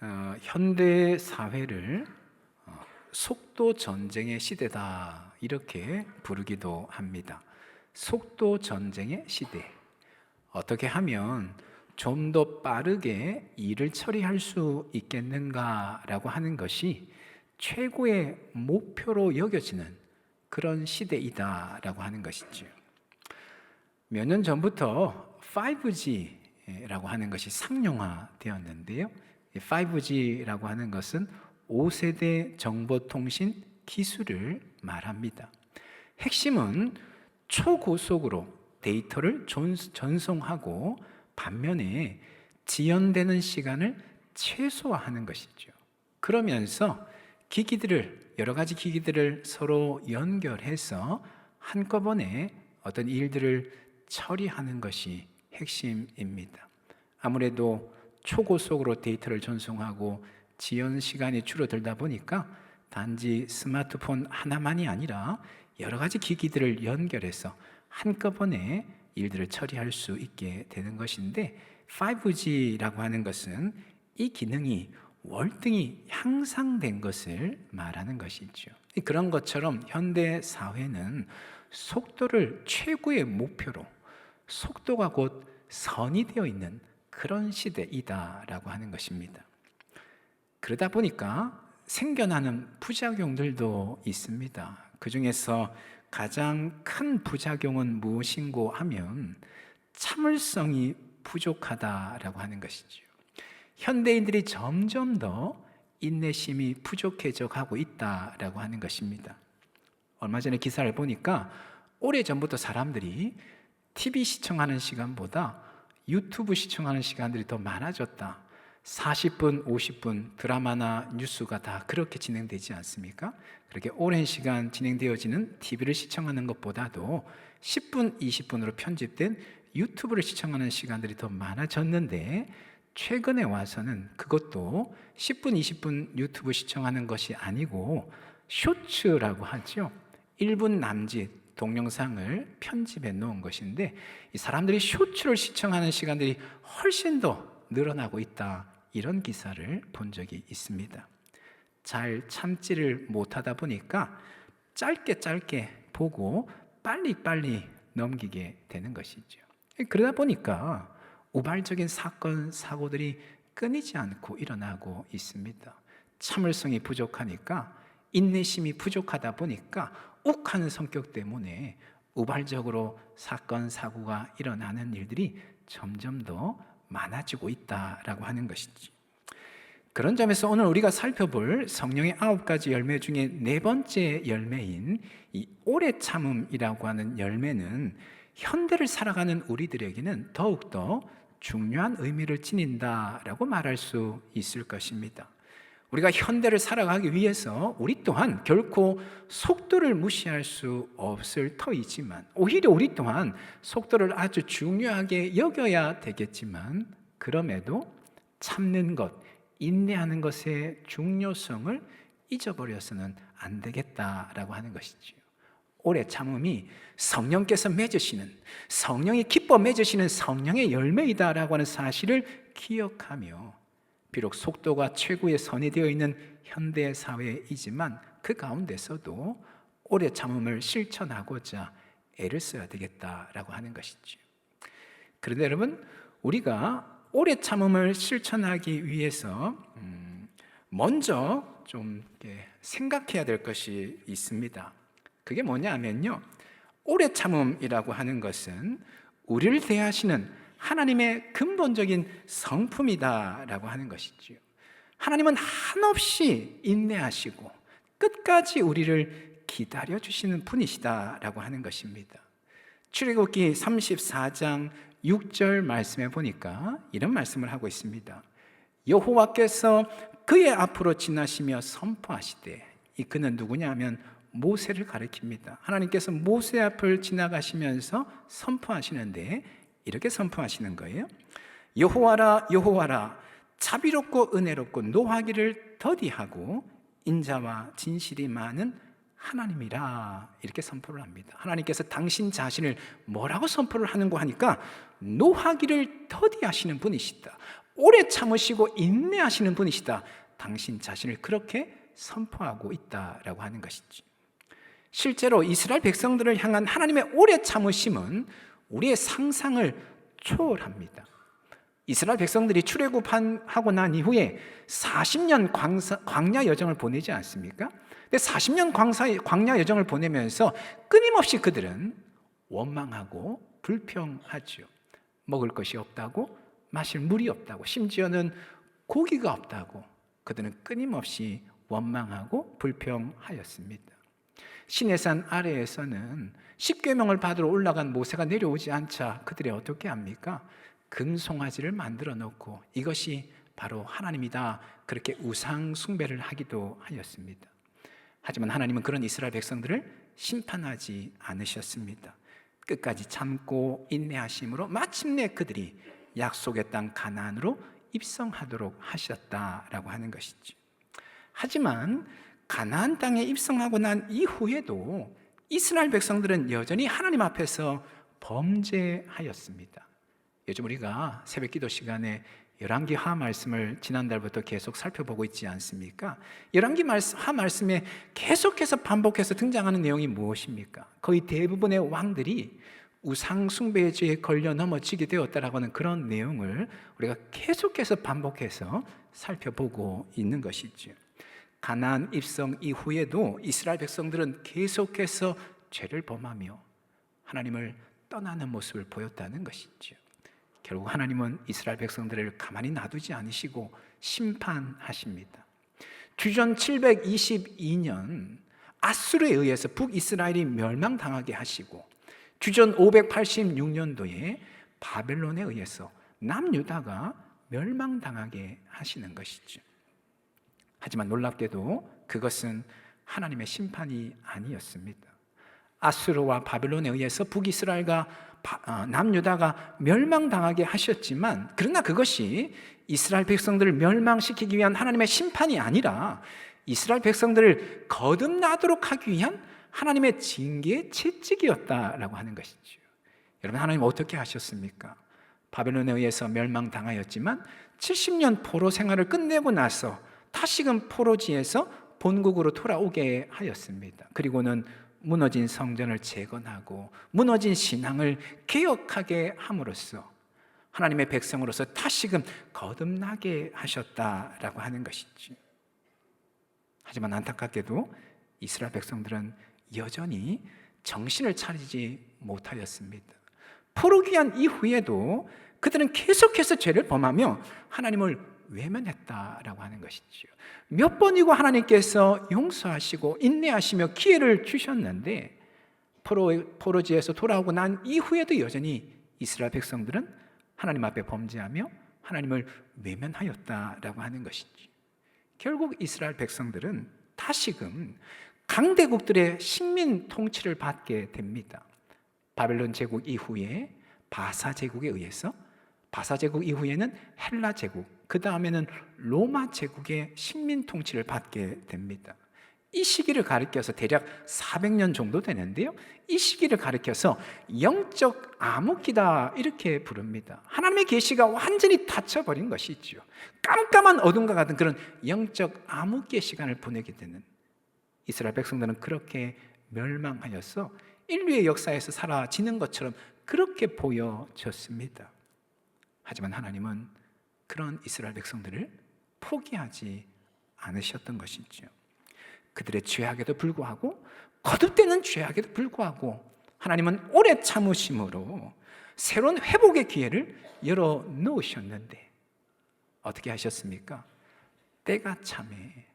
어, 현대 사회를 어, 속도 전쟁의 시대다 이렇게 부르기도 합니다. 속도 전쟁의 시대. 어떻게 하면 좀 더 빠르게 일을 처리할 수 있겠는가라고 하는 것이 최고의 목표로 여겨지는 그런 시대이다라고 하는 것이죠. 몇 년 전부터 5G라고 하는 것이 상용화되었는데요. 5G라고 하는 것은 5세대 정보통신 기술을 말합니다. 핵심은 초고속으로 데이터를 전- 전송하고 반면에 지연되는 시간을 최소화하는 것이죠. 그러면서 기기들을 여러 가지 기기들을 서로 연결해서 한꺼번에 어떤 일들을 처리하는 것이 핵심입니다. 아무래도 초고속으로 데이터를 전송하고 지연 시간이 줄어들다 보니까 단지 스마트폰 하나만이 아니라 여러 가지 기기들을 연결해서 한꺼번에 일들을 처리할 수 있게 되는 것인데 5G라고 하는 것은 이 기능이 월등히 향상된 것을 말하는 것이죠. 그런 것처럼 현대 사회는 속도를 최고의 목표로 속도가 곧 선이 되어 있는 그런 시대이다라고 하는 것입니다. 그러다 보니까 생겨나는 부작용들도 있습니다. 그 중에서 가장 큰 부작용은 무엇인고 하면 참을성이 부족하다라고 하는 것이죠. 현대인들이 점점 더 인내심이 부족해져 가고 있다라고 하는 것입니다. 얼마 전에 기사를 보니까 오래 전부터 사람들이 TV 시청하는 시간보다 유튜브 시청하는 시간들이 더 많아졌다. 40분, 50분 드라마나 뉴스가 다 그렇게 진행되지 않습니까? 그렇게 오랜 시간 진행되어지는 TV를 시청하는 것보다도 10분, 20분으로 편집된 유튜브를 시청하는 시간들이 더 많아졌는데 최근에 와서는 그것도 10분, 20분 유튜브 시청하는 것이 아니고 쇼츠라고 하죠. 1분 남짓 동영상을 편집해 놓은 것인데 이 사람들이 쇼츠를 시청하는 시간들이 훨씬 더 늘어나고 있다. 이런 기사를 본 적이 있습니다. 잘 참지를 못하다 보니까 짧게 짧게 보고 빨리빨리 넘기게 되는 것이죠. 그러다 보니까 우발적인 사건, 사고들이 끊이지 않고 일어나고 있습니다. 참을성이 부족하니까 인내심이 부족하다 보니까 욱하는 성격 때문에 우발적으로 사건, 사고가 일어나는 일들이 점점 더 많아지고 있다라고 하는 것이지. 그런 점에서 오늘 우리가 살펴볼 성령의 아홉 가지 열매 중에 네 번째 열매인 이 오래 참음이라고 하는 열매는 현대를 살아가는 우리들에게는 더욱더 중요한 의미를 지닌다라고 말할 수 있을 것입니다. 우리가 현대를 살아가기 위해서 우리 또한 결코 속도를 무시할 수 없을 터이지만 오히려 우리 또한 속도를 아주 중요하게 여겨야 되겠지만 그럼에도 참는 것, 인내하는 것의 중요성을 잊어버려서는 안 되겠다라고 하는 것이지요. 오래 참음이 성령께서 맺으시는 성령이 기뻐 맺으시는 성령의 열매이다라고 하는 사실을 기억하며 비록 속도가 최고의 선이 되어 있는 현대 사회이지만 그 가운데서도 오래 참음을 실천하고자 애를 써야 되겠다라고 하는 것이죠. 그런데 여러분 우리가 오래 참음을 실천하기 위해서 음, 먼저 좀 생각해야 될 것이 있습니다. 그게 뭐냐면요. 오래 참음이라고 하는 것은 우리를 대하시는 하나님의 근본적인 성품이다라고 하는 것이지요. 하나님은 한없이 인내하시고 끝까지 우리를 기다려 주시는 분이시다라고 하는 것입니다. 출애굽기 34장 6절 말씀에 보니까 이런 말씀을 하고 있습니다. 여호와께서 그의 앞으로 지나시며 선포하시되 이 그는 누구냐면 모세를 가리킵니다. 하나님께서 모세 앞을 지나가시면서 선포하시는데 이렇게 선포하시는 거예요. 여호와라 여호와라 자비롭고 은혜롭고 노하기를 더디하고 인자와 진실이 많은 하나님이라 이렇게 선포를 합니다. 하나님께서 당신 자신을 뭐라고 선포를 하는고 하니까 노하기를 더디하시는 분이시다. 오래 참으시고 인내하시는 분이시다. 당신 자신을 그렇게 선포하고 있다라고 하는 것이지. 실제로 이스라엘 백성들을 향한 하나님의 오래 참으심은 우리의 상상을 초월합니다. 이스라엘 백성들이 출애굽하고 난 이후에 40년 광사, 광야 여정을 보내지 않습니까? 근데 40년 광사, 광야 여정을 보내면서 끊임없이 그들은 원망하고 불평하죠. 먹을 것이 없다고, 마실 물이 없다고, 심지어는 고기가 없다고 그들은 끊임없이 원망하고 불평하였습니다. 시내산 아래에서는 십계명을 받으러 올라간 모세가 내려오지 않자 그들이 어떻게 합니까? 금송아지를 만들어 놓고 이것이 바로 하나님이다. 그렇게 우상 숭배를 하기도 하였습니다. 하지만 하나님은 그런 이스라엘 백성들을 심판하지 않으셨습니다. 끝까지 참고 인내하심으로 마침내 그들이 약속의 땅 가나안으로 입성하도록 하셨다라고 하는 것이죠. 하지만 가나안 땅에 입성하고 난 이후에도 이스라엘 백성들은 여전히 하나님 앞에서 범죄하였습니다. 요즘 우리가 새벽 기도 시간에 열왕기 하 말씀을 지난달부터 계속 살펴보고 있지 않습니까? 열왕기 하 말씀에 계속해서 반복해서 등장하는 내용이 무엇입니까? 거의 대부분의 왕들이 우상 숭배의 죄에 걸려 넘어지게 되었다라고 하는 그런 내용을 우리가 계속해서 반복해서 살펴보고 있는 것이죠. 가나안 입성 이후에도 이스라엘 백성들은 계속해서 죄를 범하며 하나님을 떠나는 모습을 보였다는 것이죠. 결국 하나님은 이스라엘 백성들을 가만히 놔두지 않으시고 심판하십니다. 주전 722년 아수르에 의해서 북이스라엘이 멸망당하게 하시고 주전 586년도에 바벨론에 의해서 남유다가 멸망당하게 하시는 것이죠. 하지만 놀랍게도 그것은 하나님의 심판이 아니었습니다. 아수르와 바벨론에 의해서 북이스라엘과 어, 남유다가 멸망당하게 하셨지만 그러나 그것이 이스라엘 백성들을 멸망시키기 위한 하나님의 심판이 아니라 이스라엘 백성들을 거듭나도록 하기 위한 하나님의 징계의 채찍이었다라고 하는 것이죠. 여러분 하나님 어떻게 하셨습니까? 바벨론에 의해서 멸망당하였지만 70년 포로 생활을 끝내고 나서 다시금 포로지에서 본국으로 돌아오게 하였습니다. 그리고는 무너진 성전을 재건하고 무너진 신앙을 개혁하게 함으로써 하나님의 백성으로서 다시금 거듭나게 하셨다라고 하는 것이지. 하지만 안타깝게도 이스라엘 백성들은 여전히 정신을 차리지 못하였습니다. 포로기한 이후에도 그들은 계속해서 죄를 범하며 하나님을 외면했다라고 하는 것이지요. 몇 번이고 하나님께서 용서하시고 인내하시며 기회를 주셨는데 포로 포로 지에서 돌아오고 난 이후에도 여전히 이스라엘 백성들은 하나님 앞에 범죄하며 하나님을 외면하였다라고 하는 것이지. 결국 이스라엘 백성들은 다시금 강대국들의 식민 통치를 받게 됩니다. 바벨론 제국 이후에 바사 제국에 의해서 바사 제국 이후에는 헬라 제국, 그 다음에는 로마 제국의 식민 통치를 받게 됩니다. 이 시기를 가리켜서 대략 400년 정도 되는데요. 이 시기를 가리켜서 영적 암흑기다 이렇게 부릅니다. 하나님의 계시가 완전히 닫혀버린 것이죠. 깜깜한 어둠과 같은 그런 영적 암흑기의 시간을 보내게 되는 이스라엘 백성들은 그렇게 멸망하여서 인류의 역사에서 사라지는 것처럼 그렇게 보여졌습니다. 하지만 하나님은 그런 이스라엘 백성들을 포기하지 않으셨던 것이죠. 그들의 죄악에도 불구하고 거듭되는 죄악에도 불구하고 하나님은 오래 참으심으로 새로운 회복의 기회를 열어 놓으셨는데 어떻게 하셨습니까? 때가 참에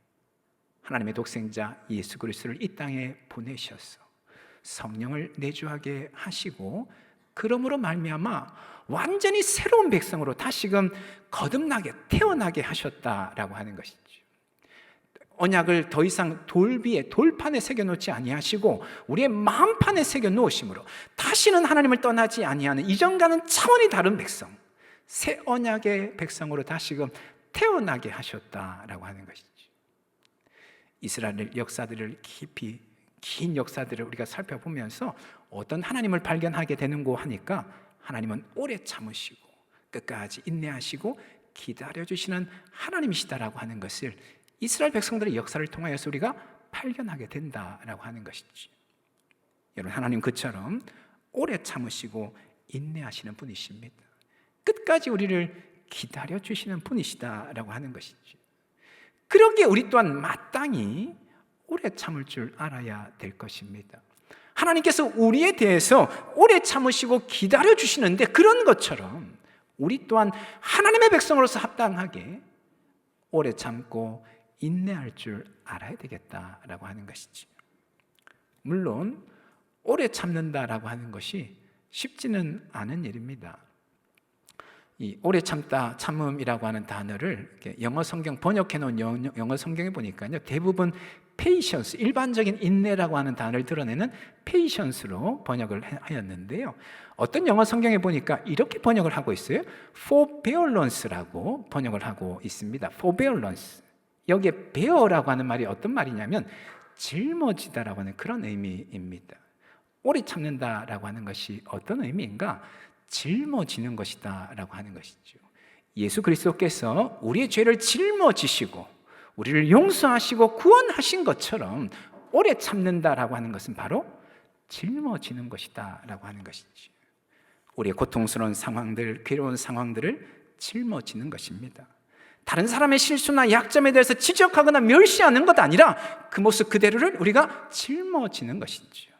하나님의 독생자 예수 그리스도를 이 땅에 보내셔서 성령을 내주하게 하시고 그러므로 말미암아 완전히 새로운 백성으로 다시금 거듭나게 태어나게 하셨다라고 하는 것이죠. 언약을 더 이상 돌비에 돌판에 새겨 놓지 아니하시고 우리의 마음판에 새겨 놓으심으로 다시는 하나님을 떠나지 아니하는 이전과는 차원이 다른 백성, 새 언약의 백성으로 다시금 태어나게 하셨다라고 하는 것이죠. 이스라엘 역사들을 깊이 긴 역사들을 우리가 살펴보면서 어떤 하나님을 발견하게 되는고 하니까 하나님은 오래 참으시고 끝까지 인내하시고 기다려 주시는 하나님이시다라고 하는 것을 이스라엘 백성들의 역사를 통하여서 우리가 발견하게 된다라고 하는 것이지. 여러분 하나님 그처럼 오래 참으시고 인내하시는 분이십니다. 끝까지 우리를 기다려 주시는 분이시다라고 하는 것이지. 그러기에 우리 또한 마땅히 오래 참을 줄 알아야 될 것입니다. 하나님께서 우리에 대해서 오래 참으시고 기다려 주시는데 그런 것처럼 우리 또한 하나님의 백성으로서 합당하게 오래 참고 인내할 줄 알아야 되겠다라고 하는 것이지. 물론 오래 참는다라고 하는 것이 쉽지는 않은 일입니다. 이 오래 참다 참음이라고 하는 단어를 영어 성경 번역해 놓은 영- 영어 성경에 보니까요 대부분 patience 일반적인 인내라고 하는 단어를 드러내는 patience로 번역을 해- 하였는데요. 어떤 영어 성경에 보니까 이렇게 번역을 하고 있어요. forbearance라고 번역을 하고 있습니다. forbearance. 여기에 bear라고 하는 말이 어떤 말이냐면 짊어지다라고 하는 그런 의미입니다. 오래 참는다라고 하는 것이 어떤 의미인가? 짊어지는 것이다라고 하는 것이죠. 예수 그리스도께서 우리의 죄를 짊어지시고 우리를 용서하시고 구원하신 것처럼 오래 참는다라고 하는 것은 바로 짊어지는 것이다라고 하는 것이죠. 우리의 고통스러운 상황들, 괴로운 상황들을 짊어지는 것입니다. 다른 사람의 실수나 약점에 대해서 지적하거나 멸시하는 것 아니라 그 모습 그대로를 우리가 짊어지는 것이죠.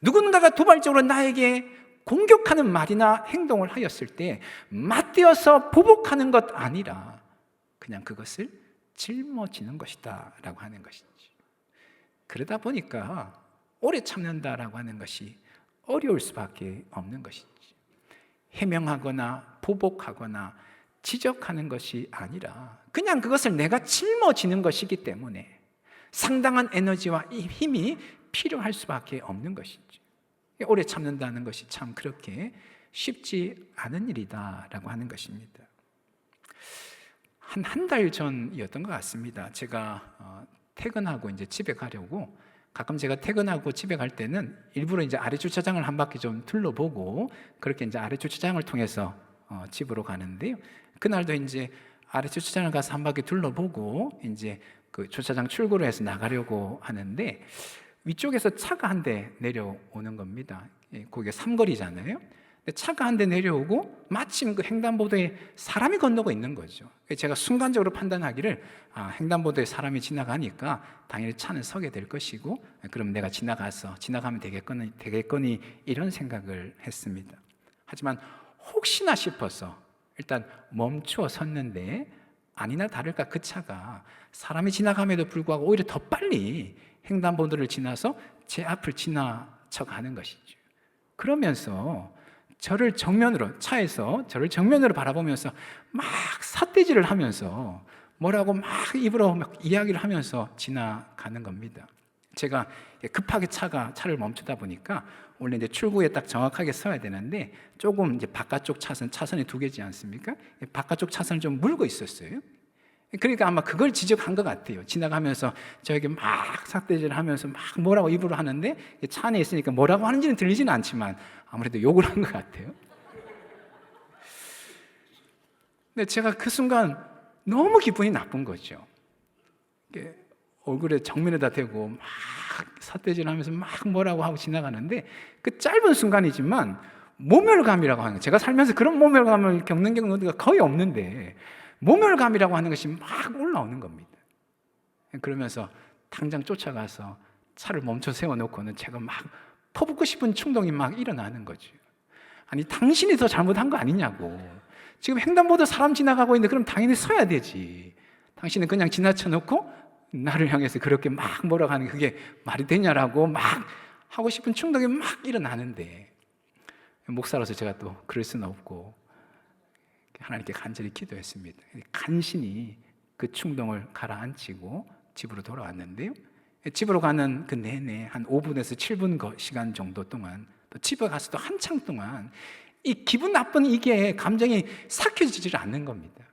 누군가가 도발적으로 나에게 공격하는 말이나 행동을 하였을 때 맞대어서 보복하는 것 아니라 그냥 그것을 짊어지는 것이다 라고 하는 것이지. 그러다 보니까 오래 참는다 라고 하는 것이 어려울 수밖에 없는 것이지. 해명하거나 보복하거나 지적하는 것이 아니라 그냥 그것을 내가 짊어지는 것이기 때문에 상당한 에너지와 이 힘이 필요할 수밖에 없는 것이죠. 오래 참는다는 것이 참 그렇게 쉽지 않은 일이다라고 하는 것입니다. 한 한 달 전이었던 것 같습니다. 제가 어, 퇴근하고 이제 집에 가려고 가끔 제가 퇴근하고 집에 갈 때는 일부러 이제 아래 주차장을 한 바퀴 좀 둘러보고 그렇게 이제 아래 주차장을 통해서 어, 집으로 가는데요. 그날도 이제 아래 주차장을 가서 한 바퀴 둘러보고 이제 그 주차장 출구로 해서 나가려고 하는데 위쪽에서 차가 한 대 내려오는 겁니다. 예, 거기가 삼거리잖아요. 근데 차가 한 대 내려오고 마침 그 횡단보도에 사람이 건너고 있는 거죠. 그래서 제가 순간적으로 판단하기를 아, 횡단보도에 사람이 지나가니까 당연히 차는 서게 될 것이고 그럼 내가 지나가서 지나가면 되겠거니, 되겠거니 이런 생각을 했습니다. 하지만 혹시나 싶어서 일단 멈추어 섰는데 아니나 다를까 그 차가 사람이 지나감에도 불구하고 오히려 더 빨리 횡단보도를 지나서 제 앞을 지나쳐 가는 것이죠. 그러면서 저를 정면으로 차에서 저를 정면으로 바라보면서 막 삿대질을 하면서 뭐라고 막 입으로 막 이야기를 하면서 지나가는 겁니다. 제가 급하게 차가 차를 멈추다 보니까 원래 이제 출구에 딱 정확하게 서야 되는데 조금 이제 바깥쪽 차선 차선이 두 개지 않습니까? 바깥쪽 차선을 좀 물고 있었어요. 그러니까 아마 그걸 지적한 것 같아요. 지나가면서 저에게 막 삭대질 하면서 막 뭐라고 입으로 하는데 차 안에 있으니까 뭐라고 하는지는 들리지는 않지만 아무래도 욕을 한 것 같아요. 근데 제가 그 순간 너무 기분이 나쁜 거죠. 얼굴에 정면에다 대고 막 삿대질 하면서 막 뭐라고 하고 지나가는데 그 짧은 순간이지만 모멸감이라고 하는 거 제가 살면서 그런 모멸감을 겪는 경우가 거의 없는데 모멸감이라고 하는 것이 막 올라오는 겁니다. 그러면서 당장 쫓아가서 차를 멈춰 세워놓고는 제가 막 퍼붓고 싶은 충동이 막 일어나는 거죠. 아니 당신이 더 잘못한 거 아니냐고. 지금 횡단보도 사람 지나가고 있는데 그럼 당연히 서야 되지. 당신은 그냥 지나쳐 놓고 나를 향해서 그렇게 막 뭐라고 하는 게 그게 말이 되냐라고 막 하고 싶은 충동이 막 일어나는데 목사로서 제가 또 그럴 수는 없고 하나님께 간절히 기도했습니다. 간신히 그 충동을 가라앉히고 집으로 돌아왔는데요. 집으로 가는 그 내내 한 5분에서 7분 거- 시간 정도 동안 또 집에 가서도 한창 동안 이 기분 나쁜 이게 감정이 삭혀지질 않는 겁니다.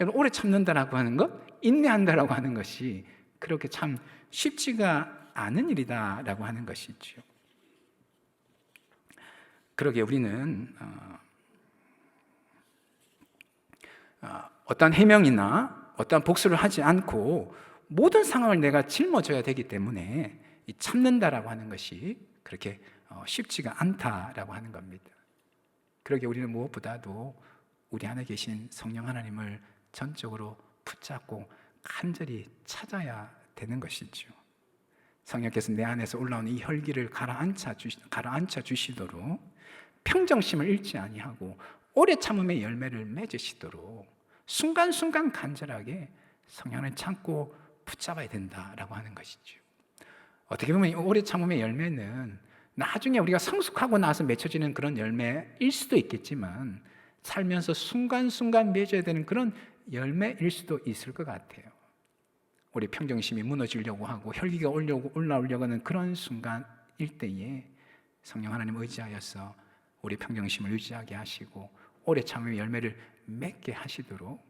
여러분 오래 참는다라고 하는 것, 인내한다라고 하는 것이 그렇게 참 쉽지가 않은 일이다라고 하는 것이죠. 그러게 우리는 어, 어, 어떤 해명이나 어떤 복수를 하지 않고 모든 상황을 내가 짊어져야 되기 때문에 이 참는다라고 하는 것이 그렇게 어, 쉽지가 않다라고 하는 겁니다. 그러게 우리는 무엇보다도 우리 안에 계신 성령 하나님을 전적으로 붙잡고 간절히 찾아야 되는 것이죠. 성령께서 내 안에서 올라오는 이 혈기를 가라앉혀 주시, 가라앉혀 주시도록 평정심을 잃지 아니하고 오래 참음의 열매를 맺으시도록 순간순간 간절하게 성령을 참고 붙잡아야 된다라고 하는 것이죠. 어떻게 보면 이 오래 참음의 열매는 나중에 우리가 성숙하고 나서 맺혀지는 그런 열매일 수도 있겠지만 살면서 순간순간 맺어야 되는 그런 열매일 수도 있을 것 같아요. 우리 평정심이 무너지려고 하고 혈기가 올려고 올라오려고 하는 그런 순간일 때에 성령 하나님 의지하여서 우리 평정심을 유지하게 하시고 오래 참음의 열매를 맺게 하시도록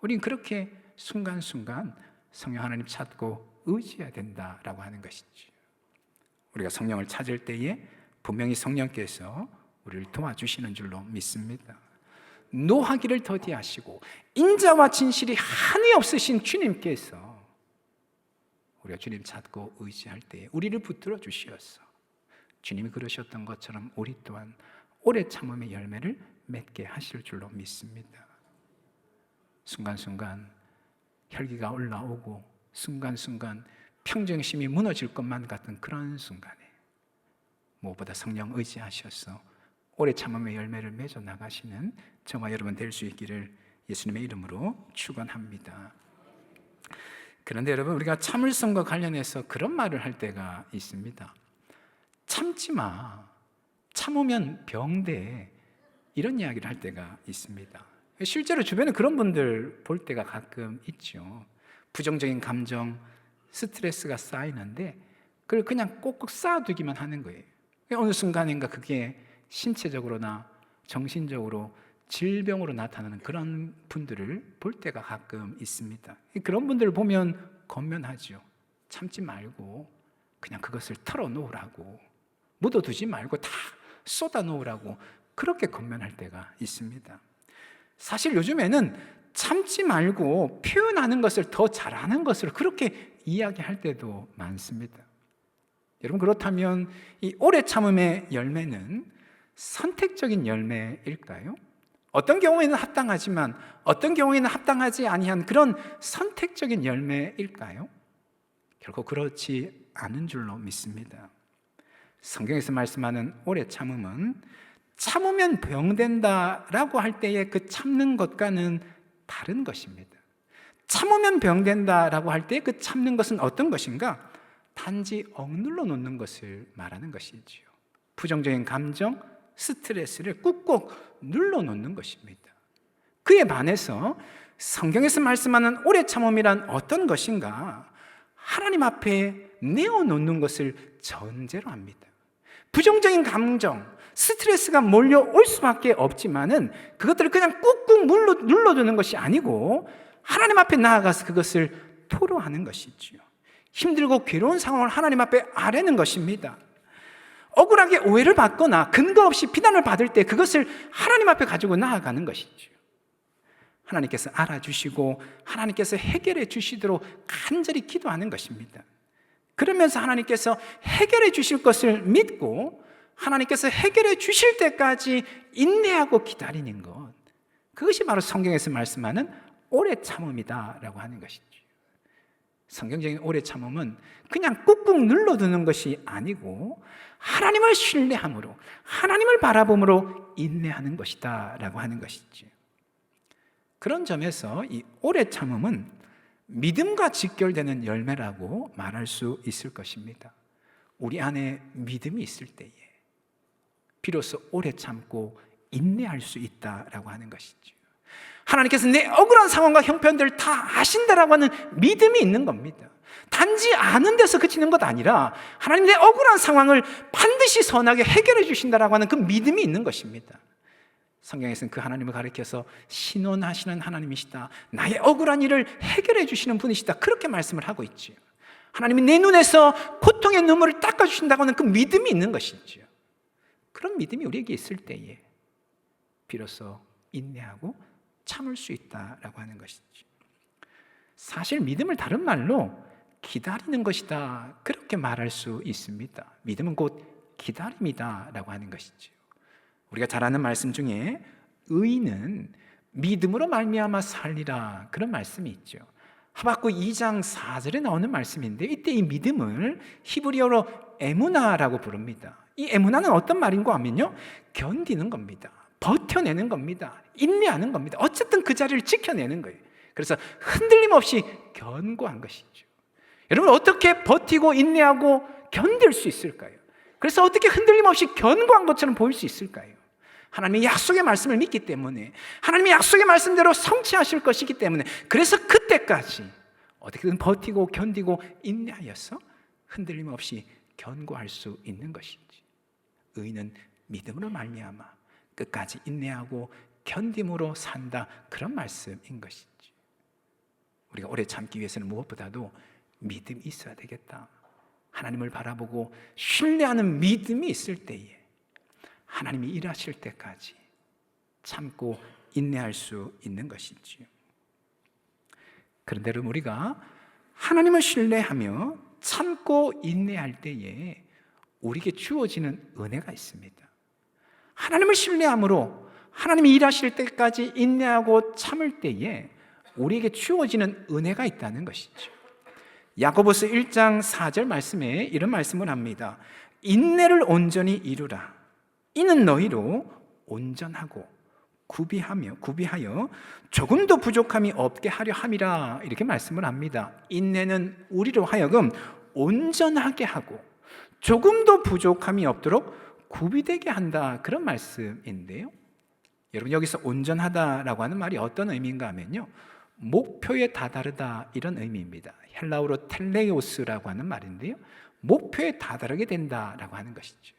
우린 그렇게 순간순간 성령 하나님 찾고 의지해야 된다라고 하는 것이지. 우리가 성령을 찾을 때에 분명히 성령께서 우리를 도와주시는 줄로 믿습니다. 노하기를 더디하시고 인자와 진실이 한이 없으신 주님께서 우리가 주님 찾고 의지할 때 우리를 붙들어 주시었어. 주님이 그러셨던 것처럼 우리 또한 오래 참음의 열매를 맺게 하실 줄로 믿습니다. 순간순간 혈기가 올라오고 순간순간 평정심이 무너질 것만 같은 그런 순간에 무엇보다 성령 의지하셔서 오래 참음의 열매를 맺어 나가시는 저와 여러분 될 수 있기를 예수님의 이름으로 축원합니다. 그런데 여러분 우리가 참을성과 관련해서 그런 말을 할 때가 있습니다. 참지 마. 참으면 병돼. 이런 이야기를 할 때가 있습니다. 실제로 주변에 그런 분들 볼 때가 가끔 있죠. 부정적인 감정, 스트레스가 쌓이는데 그걸 그냥 꼭꼭 쌓아두기만 하는 거예요. 어느 순간인가 그게 신체적으로나 정신적으로 질병으로 나타나는 그런 분들을 볼 때가 가끔 있습니다. 그런 분들을 보면 건면하죠. 참지 말고 그냥 그것을 털어놓으라고 묻어두지 말고 다 쏟아놓으라고 그렇게 건면할 때가 있습니다. 사실 요즘에는 참지 말고 표현하는 것을 더 잘하는 것을 그렇게 이야기할 때도 많습니다. 여러분 그렇다면 이 오래 참음의 열매는 선택적인 열매일까요? 어떤 경우에는 합당하지만 어떤 경우에는 합당하지 아니한 그런 선택적인 열매일까요? 결코 그렇지 않은 줄로 믿습니다. 성경에서 말씀하는 오래 참음은 참으면 병된다라고 할 때의 그 참는 것과는 다른 것입니다. 참으면 병된다라고 할 때 그 참는 것은 어떤 것인가? 단지 억눌러 놓는 것을 말하는 것이지요. 부정적인 감정, 스트레스를 꾹꾹 눌러 놓는 것입니다. 그에 반해서 성경에서 말씀하는 오래 참음이란 어떤 것인가? 하나님 앞에 내어 놓는 것을 전제로 합니다. 부정적인 감정, 스트레스가 몰려올 수밖에 없지만은 그것들을 그냥 꾹꾹 눌러, 눌러두는 것이 아니고 하나님 앞에 나아가서 그것을 토로하는 것이지요. 힘들고 괴로운 상황을 하나님 앞에 아뢰는 것입니다. 억울하게 오해를 받거나 근거 없이 비난을 받을 때 그것을 하나님 앞에 가지고 나아가는 것이죠. 하나님께서 알아주시고 하나님께서 해결해 주시도록 간절히 기도하는 것입니다. 그러면서 하나님께서 해결해 주실 것을 믿고 하나님께서 해결해 주실 때까지 인내하고 기다리는 것. 그것이 바로 성경에서 말씀하는 오래 참음이다라고 하는 것이죠. 성경적인 오래 참음은 그냥 꾹꾹 눌러두는 것이 아니고 하나님을 신뢰함으로 하나님을 바라봄으로 인내하는 것이다라고 하는 것이죠. 그런 점에서 이 오래 참음은 믿음과 직결되는 열매라고 말할 수 있을 것입니다. 우리 안에 믿음이 있을 때에 비로소 오래 참고 인내할 수 있다라고 하는 것이죠. 하나님께서 내 억울한 상황과 형편들을 다 아신다라고 하는 믿음이 있는 겁니다. 단지 아는 데서 그치는 것 아니라 하나님 내 억울한 상황을 반드시 선하게 해결해 주신다라고 하는 그 믿음이 있는 것입니다. 성경에서는 그 하나님을 가리켜서 신원하시는 하나님이시다. 나의 억울한 일을 해결해 주시는 분이시다. 그렇게 말씀을 하고 있지요. 하나님이 내 눈에서 고통의 눈물을 닦아 주신다고 하는 그 믿음이 있는 것이지요. 그런 믿음이 우리에게 있을 때에 비로소 인내하고 참을 수 있다라고 하는 것이죠. 사실 믿음을 다른 말로 기다리는 것이다. 그렇게 말할 수 있습니다. 믿음은 곧 기다림이다라고 하는 것이죠. 우리가 잘 아는 말씀 중에 의인은 믿음으로 말미암아 살리라 그런 말씀이 있죠. 하박국 2장 4절에 나오는 말씀인데 이때 이 믿음을 히브리어로 에무나라고 부릅니다. 이 에무나는 어떤 말인가 하면요. 견디는 겁니다. 버텨내는 겁니다. 인내하는 겁니다. 어쨌든 그 자리를 지켜내는 거예요. 그래서 흔들림 없이 견고한 것이죠. 여러분 어떻게 버티고 인내하고 견딜 수 있을까요? 그래서 어떻게 흔들림 없이 견고한 것처럼 보일 수 있을까요? 하나님의 약속의 말씀을 믿기 때문에 하나님의 약속의 말씀대로 성취하실 것이기 때문에 그래서 그때까지 어떻게든 버티고 견디고 인내하여서 흔들림 없이 견고할 수 있는 것이지. 의인은 믿음으로 말미암아 끝까지 인내하고 견딤으로 산다 그런 말씀인 것이지. 우리가 오래 참기 위해서는 무엇보다도 믿음이 있어야 되겠다. 하나님을 바라보고 신뢰하는 믿음이 있을 때에 하나님이 일하실 때까지 참고 인내할 수 있는 것이지요. 그런데 우리가 하나님을 신뢰하며 참고 인내할 때에 우리에게 주어지는 은혜가 있습니다. 하나님을 신뢰함으로 하나님이 일하실 때까지 인내하고 참을 때에 우리에게 주어지는 은혜가 있다는 것이죠. 야고보스 1장 4절 말씀에 이런 말씀을 합니다. 인내를 온전히 이루라. 이는 너희로 온전하고 구비하며 구비하여 조금도 부족함이 없게 하려 함이라 이렇게 말씀을 합니다. 인내는 우리로 하여금 온전하게 하고 조금도 부족함이 없도록 구비되게 한다 그런 말씀인데요. 여러분 여기서 온전하다라고 하는 말이 어떤 의미인가 하면요. 목표에 다다르다 이런 의미입니다. 헬라어로 텔레오스라고 하는 말인데요. 목표에 다다르게 된다라고 하는 것이죠.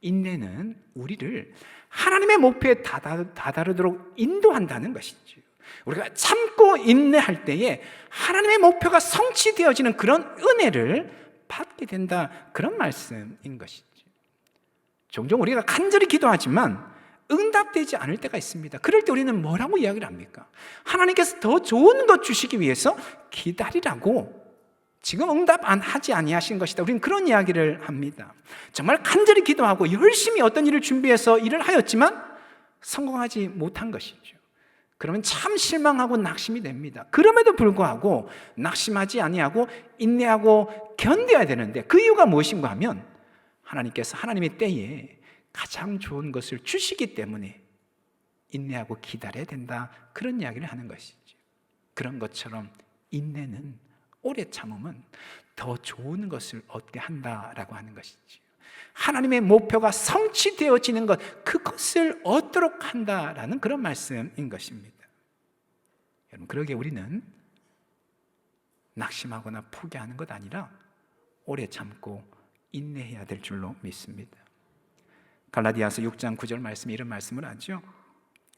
인내는 우리를 하나님의 목표에 다다르 도록 인도한다는 것이죠. 우리가 참고 인내할 때에 하나님의 목표가 성취되어지는 그런 은혜를 받게 된다. 그런 말씀인 것이죠. 종종 우리가 간절히 기도하지만 응답되지 않을 때가 있습니다. 그럴 때 우리는 뭐라고 이야기를 합니까? 하나님께서 더 좋은 것 주시기 위해서 기다리라고 지금 응답 안 하지 아니하신 것이다. 우리는 그런 이야기를 합니다. 정말 간절히 기도하고 열심히 어떤 일을 준비해서 일을 하였지만 성공하지 못한 것이죠. 그러면 참 실망하고 낙심이 됩니다. 그럼에도 불구하고 낙심하지 아니하고 인내하고 견뎌야 되는데 그 이유가 무엇인가 하면 하나님께서 하나님의 때에 가장 좋은 것을 주시기 때문에 인내하고 기다려야 된다. 그런 이야기를 하는 것이죠. 그런 것처럼 인내는 오래 참음은 더 좋은 것을 얻게 한다라고 하는 것이지. 하나님의 목표가 성취되어지는 것, 그것을 얻도록 한다라는 그런 말씀인 것입니다. 여러분, 그러게 우리는 낙심하거나 포기하는 것 아니라 오래 참고 인내해야 될 줄로 믿습니다. 갈라디아서 6장 9절 말씀에 이런 말씀을 하죠.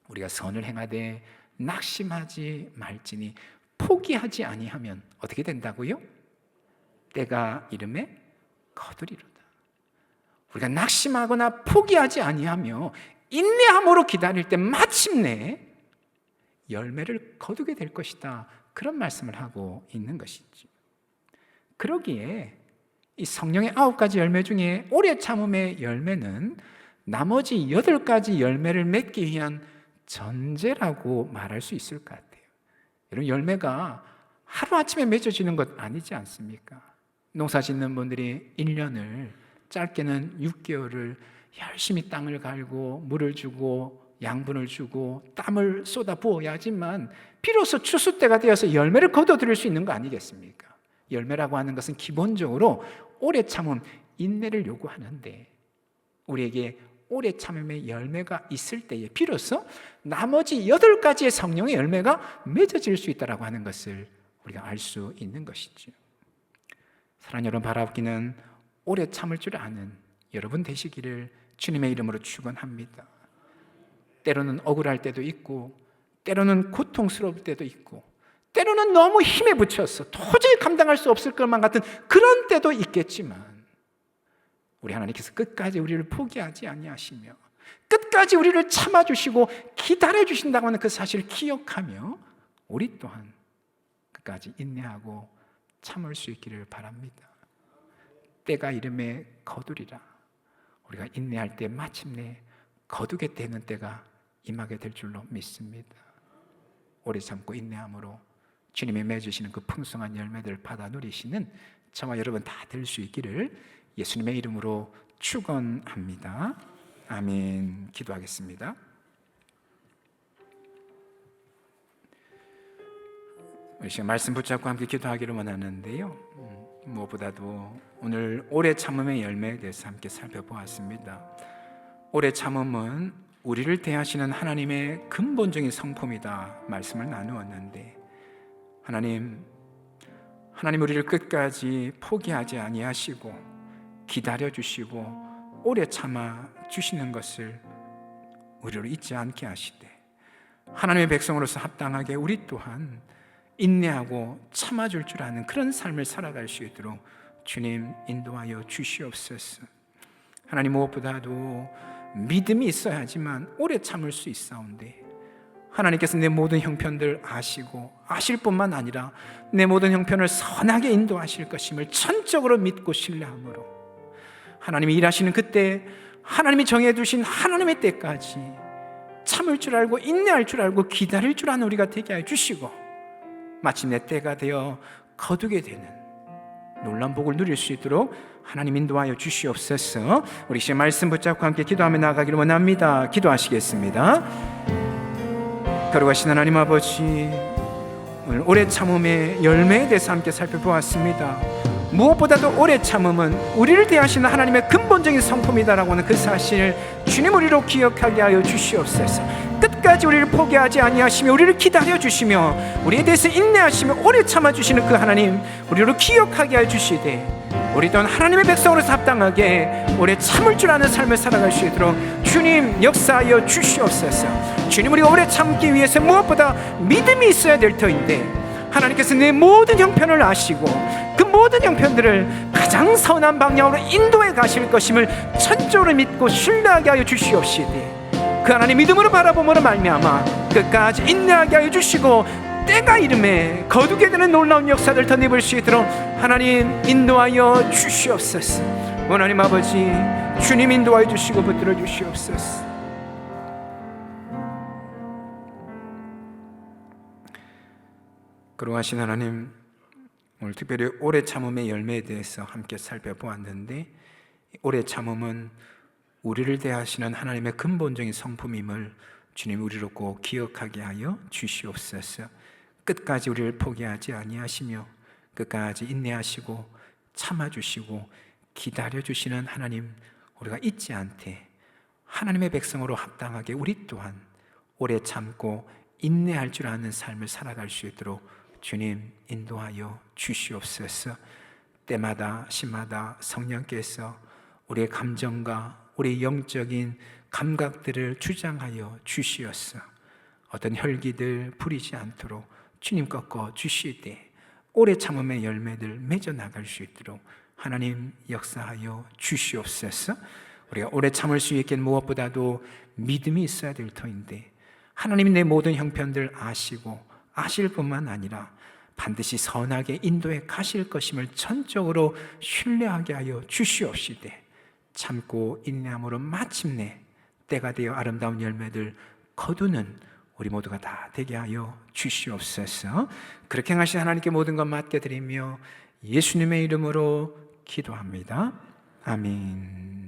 우리가 선을 행하되 낙심하지 말지니 포기하지 아니하면 어떻게 된다고요? 때가 이름에 거두리로다. 우리가 낙심하거나 포기하지 아니하며 인내함으로 기다릴 때 마침내 열매를 거두게 될 것이다. 그런 말씀을 하고 있는 것이지. 그러기에 이 성령의 아홉 가지 열매 중에 오래 참음의 열매는 나머지 여덟 가지 열매를 맺기 위한 전제라고 말할 수 있을 것 같아요. 여러분 열매가 하루아침에 맺어지는 것 아니지 않습니까? 농사 짓는 분들이 1년을 짧게는 6개월을 열심히 땅을 갈고 물을 주고 양분을 주고 땀을 쏟아 부어야지만 비로소 추수 때가 되어서 열매를 거둬들일 수 있는 거 아니겠습니까? 열매라고 하는 것은 기본적으로 오래 참음, 인내를 요구하는데 우리에게 오래 참음의 열매가 있을 때에 비로소 나머지 여덟 가지의 성령의 열매가 맺어질 수 있다라고 하는 것을 우리가 알 수 있는 것이죠. 사랑 여러분 바라보기는 오래 참을 줄 아는 여러분 되시기를 주님의 이름으로 축원합니다. 때로는 억울할 때도 있고 때로는 고통스러울 때도 있고 때로는 너무 힘에 부쳐서 도저히 감당할 수 없을 것만 같은 그런 때도 있겠지만 우리 하나님께서 끝까지 우리를 포기하지 아니하시며 끝까지 우리를 참아 주시고 기다려 주신다고 하는 그 사실을 기억하며 우리 또한 끝까지 인내하고 참을 수 있기를 바랍니다. 때가 이름에 거두리라. 우리가 인내할 때 마침내 거두게 되는 때가 임하게 될 줄로 믿습니다. 오래 참고 인내함으로 주님이 맺으시는 그 풍성한 열매들을 받아 누리시는 저와 여러분 다 될 수 있기를 예수님의 이름으로 축원합니다. 아멘. 기도하겠습니다. 우리 말씀 붙잡고 함께 기도하기를 원하는데요. 음, 무엇보다도 오늘 오래 참음의 열매에 대해서 함께 살펴보았습니다. 오래 참음은 우리를 대하시는 하나님의 근본적인 성품이다 말씀을 나누었는데 하나님 하나님 우리를 끝까지 포기하지 아니하시고 기다려 주시고 오래 참아 주시는 것을 우리로 잊지 않게 하시되 하나님의 백성으로서 합당하게 우리 또한 인내하고 참아줄 줄 아는 그런 삶을 살아갈 수 있도록 주님 인도하여 주시옵소서. 하나님 무엇보다도 믿음이 있어야지만 오래 참을 수 있사온데 하나님께서 내 모든 형편들 아시고 아실 뿐만 아니라 내 모든 형편을 선하게 인도하실 것임을 전적으로 믿고 신뢰함으로 하나님이 일하시는 그때 하나님이 정해 두신 하나님의 때까지 참을 줄 알고 인내할 줄 알고 기다릴 줄 아는 우리가 되게 해 주시고 마침내 때가 되어 거두게 되는 놀란 복을 누릴 수 있도록 하나님 인도하여 주시옵소서. 우리 시간 말씀 붙잡고 함께 기도하며 나가기를 원합니다. 기도하시겠습니다. 거룩하신 하나님 아버지 오늘 오래 참음의 열매에 대해서 함께 살펴보았습니다. 무엇보다도 오래 참음은 우리를 대하시는 하나님의 근본적인 성품이다라고 하는 그 사실을 주님 우리로 기억하게 하여 주시옵소서. 끝까지 우리를 포기하지 아니하시며 우리를 기다려 주시며 우리에 대해서 인내하시며 오래 참아 주시는 그 하나님 우리로 기억하게 하여 주시되 우리 또한 하나님의 백성으로서 합당하게 오래 참을 줄 아는 삶을 살아갈 수 있도록 주님 역사하여 주시옵소서. 주님 우리가 오래 참기 위해서 무엇보다 믿음이 있어야 될 터인데 하나님께서 내 모든 형편을 아시고 그 모든 형편들을 가장 선한 방향으로 인도해 가실 것임을 천적으로 믿고 신뢰하게 하여 주시옵시되 그 하나님 믿음으로 바라봄으로 말미암아 끝까지 인내하게 하여 주시고 때가 이름에 거두게 되는 놀라운 역사들 덧입을 수 있도록 하나님 인도하여 주시옵소서 하나님 아버지 주님 인도하여 주시고 붙들어 주시옵소서 그러하신 하나님 오늘 특별히 오래 참음의 열매에 대해서 함께 살펴보았는데 오래 참음은 우리를 대하시는 하나님의 근본적인 성품임을 주님 우리로 꼭 기억하게 하여 주시옵소서. 끝까지 우리를 포기하지 아니하시며 끝까지 인내하시고 참아주시고 기다려주시는 하나님 우리가 잊지 않되 하나님의 백성으로 합당하게 우리 또한 오래 참고 인내할 줄 아는 삶을 살아갈 수 있도록 주님 인도하여 주시옵소서. 때마다 시마다 성령께서 우리의 감정과 우리의 영적인 감각들을 주장하여 주시었어. 어떤 혈기들 부리지 않도록 주님 꺾어 주시되 오래 참음의 열매들 맺어 나갈 수 있도록 하나님 역사하여 주시옵소서. 우리가 오래 참을 수 있게 무엇보다도 믿음이 있어야 될 터인데 하나님이 내 모든 형편들 아시고 아실 뿐만 아니라 반드시 선하게 인도해 가실 것임을 전적으로 신뢰하게 하여 주시옵시되 참고 인내함으로 마침내 때가 되어 아름다운 열매들 거두는 우리 모두가 다 되게 하여 주시옵소서. 그렇게 하신 하나님께 모든 것 맡겨 드리며 예수님의 이름으로 기도합니다. 아멘.